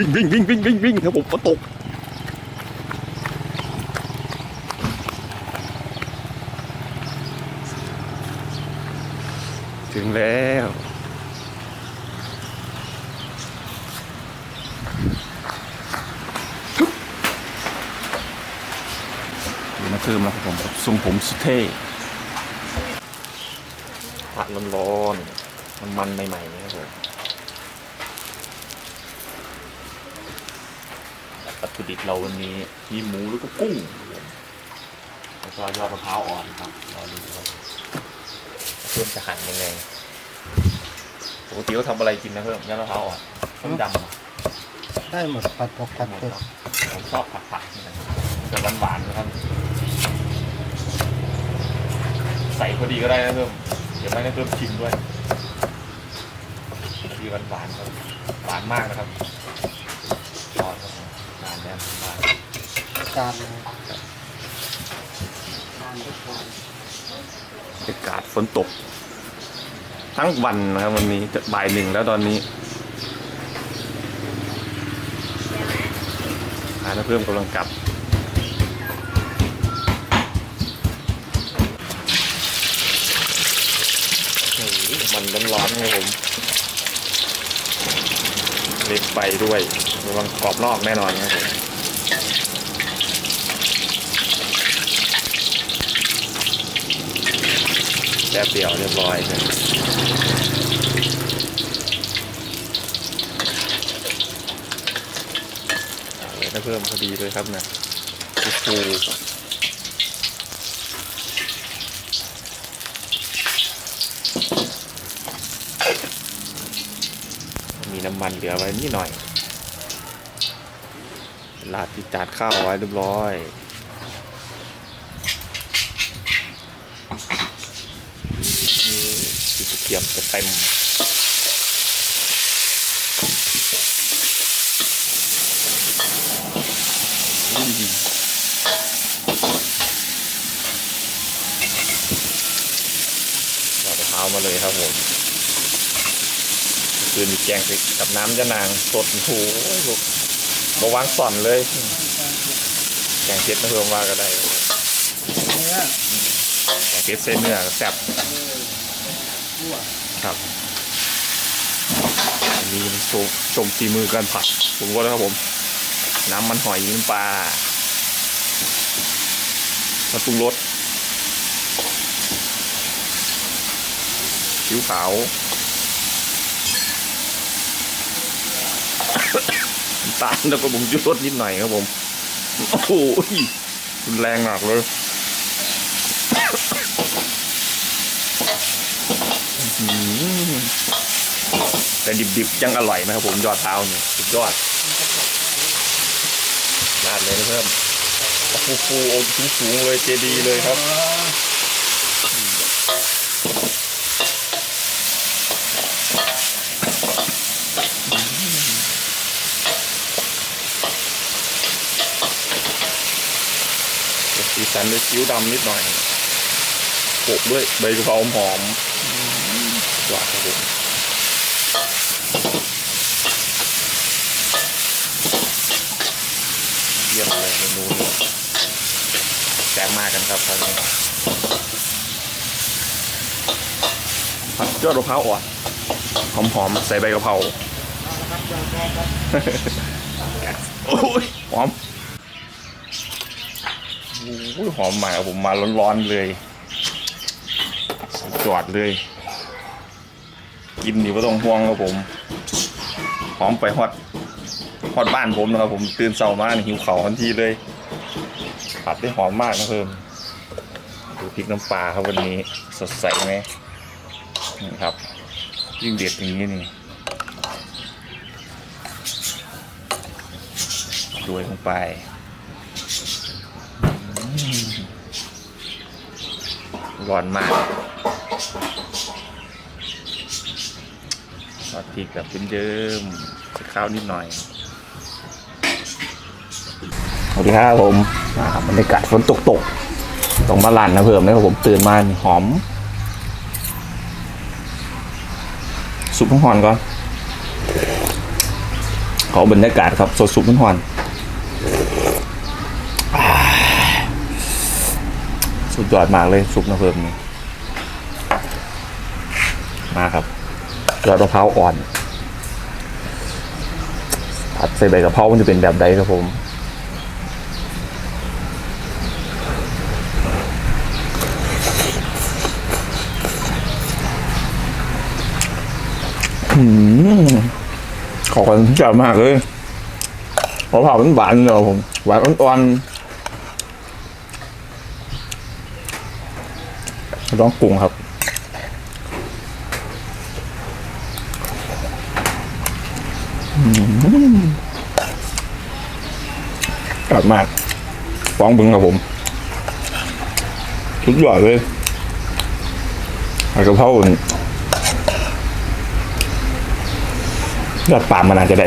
วิ่งวิ่งวิ่งวิ่งวิ่งวิ่งครับผมฝนตกถึงแล้ว ดูนะเพิ่มแล้วครับผมทรงผมสุดเท่ผัดร้อนๆมันมันๆใหม่ๆนะครับผมวัตถุ ดิบเราวันนี้มีหมูแล้วก็กุ้งแล้วก็ยอดมะพร้าวอ่อนครับรอดูครับเพิ่มจะหั่นยังไงปกติเขาทำอะไรกินนะเพิ่มยอดมะพร้าวอ่อนต้มยำเหรอได้หมดผัดผักผัดหมดเผ็ดเนาะผมชอบผัดผักนี่นะจะหวานๆนะครับ ใส่พอดีก็ได้นะเพิ่มเดี๋ยวไม่ได้เพิ่มชิมด้วยดีหวานๆครับหวานมากนะครับร้อนครับนานแล้วมาก จานเลยากวันอากาศฝนตก ทั้งวันนะครับวันนี้จะบ่ายหนึ่งแล้วตอนนี้หาน้าเพิ่มกำลังกลับมันร้อนๆครับผมเล็กไปด้วยระวังกรอบนอกแน่นอนครับผม แป๊บเดียวเรียบร้อยเลยเอาเลยนะเพิ่มพอดีเลยครับนะฟูมีน้ำมันเหลือไว้นิดหน่อยลาดที่จานข้าวไว้เรียบร้อย นี่สีเขียวจะเต็มอุ้ยเราจะเท้ามาเลยครับผมคือมีแกงกับน้ำยะนางสดโอ้โหลูกมาวางส่อนเลย แกงเผ็ดนะเพิ่มว่าก็ได้ครับผมเนื้อแกงเผ็ดเส้นเนื้อแซ่บ คั่วครับอันนี้ชมชมฝีมือการผัดผมก็แล้วครับผม น้ำมันหอยน้ำปลาน้ำปรุงรสผิวขาวตาลแล้วก็ผมจุรสนิดหน่อยครับผม โอ้โหรุนแรงมากเลย แต่ดิบๆยังอร่อยนะครับผมยอดเท้าเนี่ยสุดยอดราดเลยนะเพิ่มฟูฟูๆโอ้สูงๆเลยเจดีเลยครับสีสันด้วยคิ้วดำนิดหน่อยโปะด้วยใบกะเพราหอมหวานครับผม เยี่ยมเลยเมนูนี้แซ่บมากกันครับคราวนี้ผัดยอดมะพร้าวอ่อนหอมๆ ใส่ใบกะเพราโอ้ยหอมโอ้ยหอมมากผมมาร้อนๆเลยจอดเลย กินอยู่ก็ต้องห่วงครับผม หอมไปฮอด ฮอดบ้านผมนะครับผมตื่นเช้ามาหิวเขาวทันทีเลยผัดได้หอมมากนะเพิ่มดูพริกน้ำปลาครับวันนี้สดใสไหมนี่ครับ ยิ่งเด็ดอย่างนี้นี่ด้วยลงไปร้อนมากซอสพริกแบบเดิมๆใส่ข้าวนิดหน่อย วัสดีครับผมอ่าบรรยากาศฝนตกตกๆตรงมาลานนะเพิ่มนะครับผมตื่นมาหอม สุกน้ำหอนก่อนขอบรรยากาศครับสดสุดมันหอนสุดยอดมากเลยซุปน้ำเพิ่มนี่มาครับยอดมะพร้าวอ่อนผัดใส่ใบกะเพรามันจะเป็นแบบใดครับผม ขอบคุณจัดมากเลยมะพร้าวมันหวานเลยผม หวานอ่อนๆต้องปรุงครับอืมกลับมากฟ้องบึงครับผมสุดยอดเลยผัดกะเพราอุ่ย อดปามมันอาจจะได้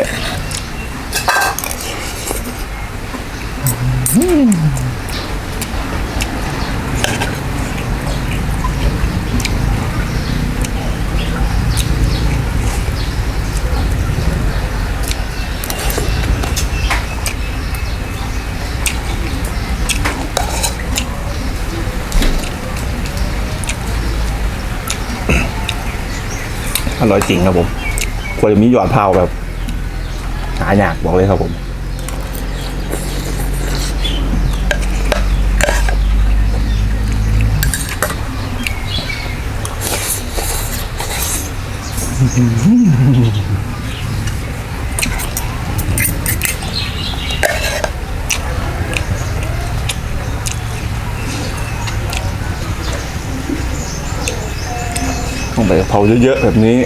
อร่อยจริงครับผม วรจะมีหยอดเผาแบบหายากบอกเลยครับผมต้องไปเพราเยอะๆแบบนี้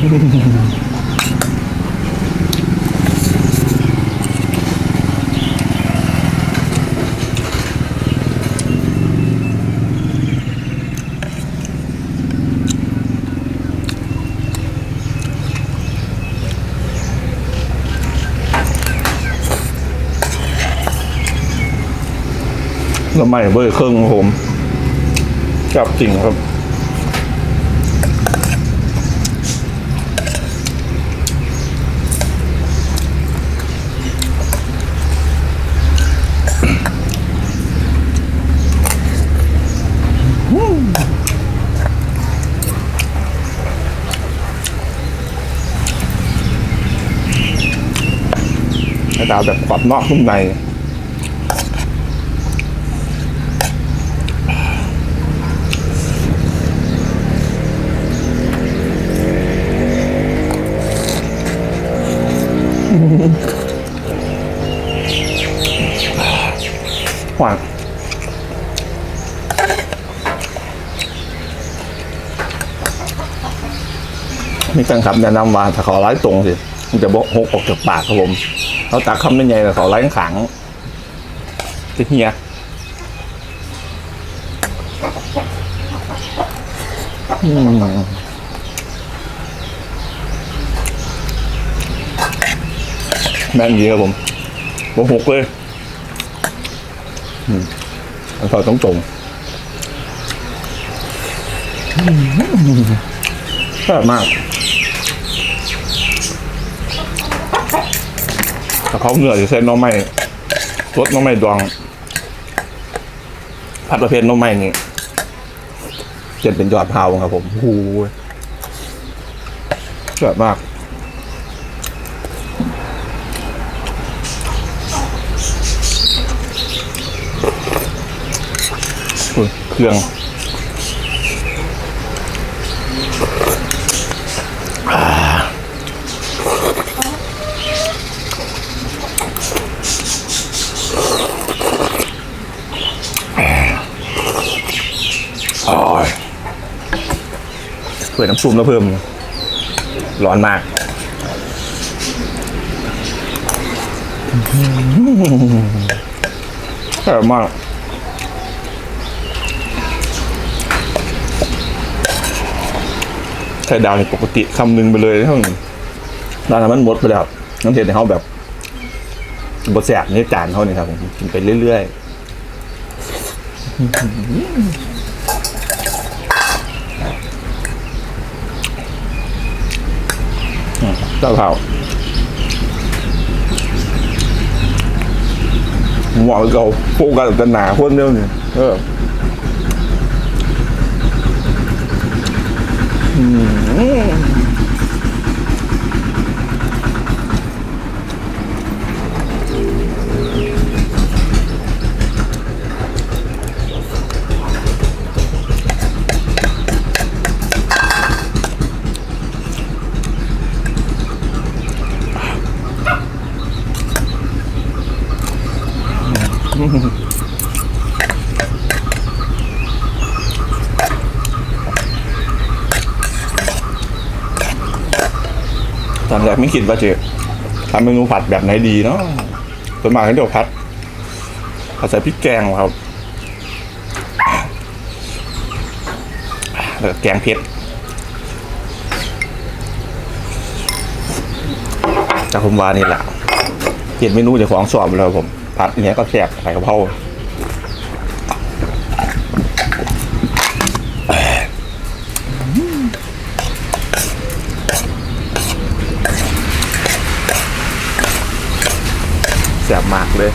แล้วไม่เบอร์เครื่องของผมจับจริงครับ กระดาษแบบกรอบนอกนุ่มในหวานมีการขับแนะนำว่าถ้าเขาไล่ตรงสิ มันจะบกหกออกจากปากครับผม เขาตักคำไม่ใหญ่แต่เขาไล่ขังจะเฮียอืมแม่นดีครับผมหกเลยอันพอต้องตรงชอบมาก กระเพราเนื้อจะใส่น้องไม้รสหน้องไม้ดอง ผัดประเภทน้องไม้นี่เจ็ดเป็นยอดเผาครับผมโอ้โหชอบมากเครื่องอ่า อร่อเปิดน้ำซุปแล้วเพิ่ม ร้อนมาก อร่อยมากไข่ดาวในปกติคำหนึ่งไปเลยเท่านั้นตอนนั้นมันหมดไปแล้วน้ำเทียนในเขาแบบบดแสบในจานเขาเนี่ยครับผมกินไปเรื่อยๆ เจ้าเท่าหมอเก่าโฟกัสแต่หนาคนเดียวเนี่ยเออม ตอนแรกไม่คิดว่าจะทำเมนูผัดแบบไหนดีเนาะส่วนมากก็เดี๋ยวผัดผัดใส่พริกแกงครับแล้วก็แกงเผ็ดจากผมว่านี่แหละเห็นเมนูจ้าของสอบแล้วผมผัดเนี้ยก็แซ่บใส่กระเพรา แซ่บมากเลย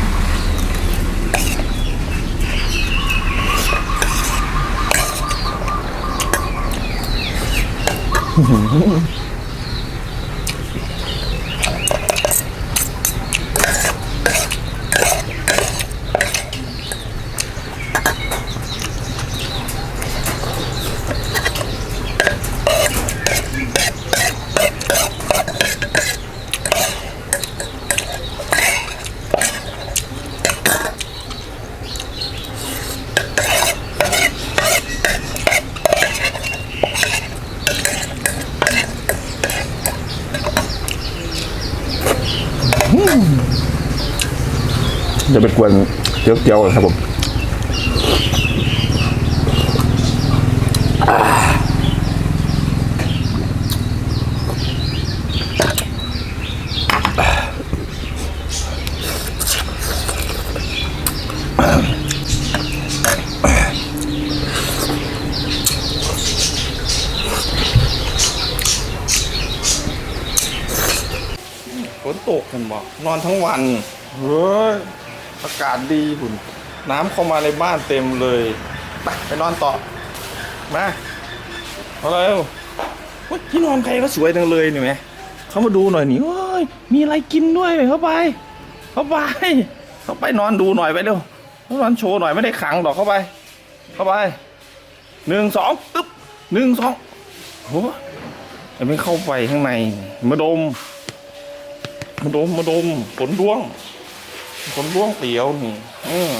จะเป็นกวนเจียวๆก่อนครับผมฝนตกกันบอกนอนทั้งวันเฮ้ย อากาศดีหุ่น น้ำเข้ามาในบ้านเต็มเลย ไปไปนอนต่อ มาเอาเร็วที่นอนใครก็สวยจังเลยนี่ไหมเขามาดูหน่อยนี่เฮ้ยมีอะไรกินด้วยไหมเข้าไป เข้าไป เข้าไปนอนดูหน่อยไปเร็ว นอนโชว์หน่อยไม่ได้ขังหรอกเข้าไป เข้าไปหนึ่งสองตึ๊บหนึ่งสองโอ้ยไม่เข้าไปข้างในมาดม มาดมมาดมผลด้วง ผลด้วงเตี๋ยวนี่ อืม